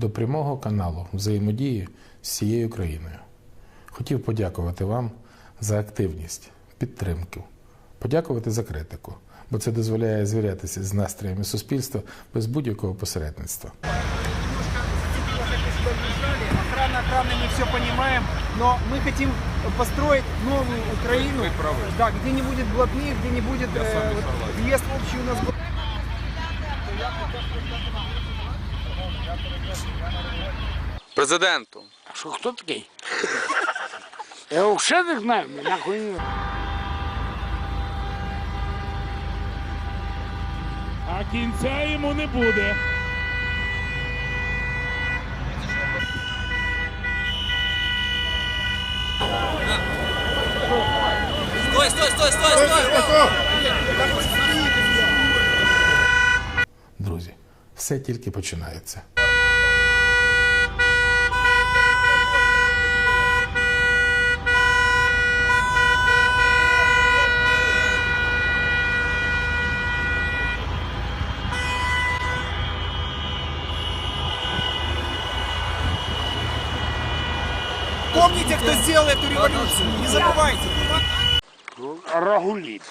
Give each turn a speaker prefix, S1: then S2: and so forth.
S1: до прямого каналу взаємодії з всією країною. Хотів подякувати вам за активність, підтримку, подякувати за критику, бо це дозволяє звірятися з настроями суспільства без будь-якого посередництва.
S2: Охрана, охрана, мы все понимаем, но мы хотим построить новую Украину, да, где не будет блатных, где не будет э, вот въезд общий у нас.
S3: Президенту.
S4: А що хто такий? Я взагалі не знаю, мені нахуй не.
S5: А кінця йому не буде.
S3: Стой, стой, стой, стой, стой!
S1: Друзі, все тільки починається.
S2: Помните, кто сделал эту революцию, не забывайте.
S4: Рагуліт.